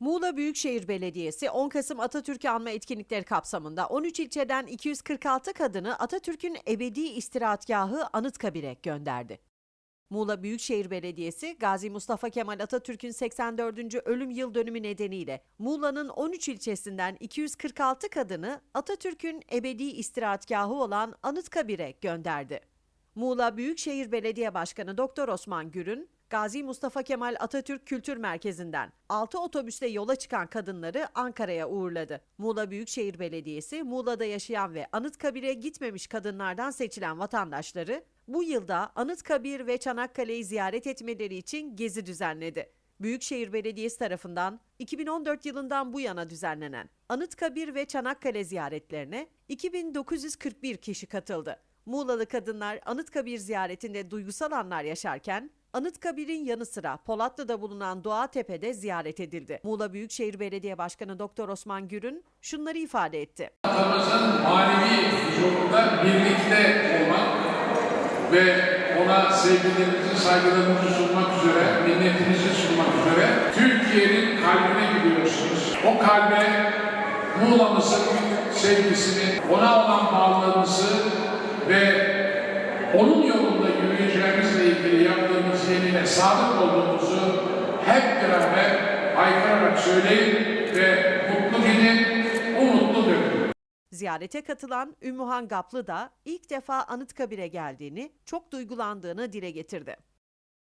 Muğla Büyükşehir Belediyesi 10 Kasım Atatürk'ü anma etkinlikleri kapsamında 13 ilçeden 246 kadını Atatürk'ün ebedi istirahatgahı Anıtkabir'e gönderdi. Muğla Büyükşehir Belediyesi, Gazi Mustafa Kemal Atatürk'ün 84. ölüm yıl dönümü nedeniyle Muğla'nın 13 ilçesinden 246 kadını Atatürk'ün ebedi istirahatgahı olan Anıtkabir'e gönderdi. Muğla Büyükşehir Belediye Başkanı Doktor Osman Gürün, Gazi Mustafa Kemal Atatürk Kültür Merkezi'nden 6 otobüsle yola çıkan kadınları Ankara'ya uğurladı. Muğla Büyükşehir Belediyesi, Muğla'da yaşayan ve Anıtkabir'e gitmemiş kadınlardan seçilen vatandaşları bu yılda Anıtkabir ve Çanakkale'yi ziyaret etmeleri için gezi düzenledi. Büyükşehir Belediyesi tarafından 2014 yılından bu yana düzenlenen Anıtkabir ve Çanakkale ziyaretlerine 2941 kişi katıldı. Muğlalı kadınlar Anıtkabir ziyaretinde duygusal anlar yaşarken Anıtkabir'in yanı sıra Polatlı'da bulunan Doğatepe'de ziyaret edildi. Muğla Büyükşehir Belediye Başkanı Doktor Osman Gürün şunları ifade etti. Atamızın manevi huzurunda birlikte olmak ve ona sevgilerimizi, saygılarımızı sunmak üzere, minnetimizi sunmak üzere Türkiye'nin kalbine gidiyorsunuz. O kalbe Muğla'mızın sevgisini, ona olan bağlılığımızı ve onun yolunda yürüyeceğimizle ilgili yaptığımız sadık olduğumuzu hep beraber haykırarak söyleyin ve mutlu gidin, umutlu dönün. Ziyarete katılan Ümmühan Gaplı da ilk defa Anıtkabir'e geldiğini, çok duygulandığını dile getirdi.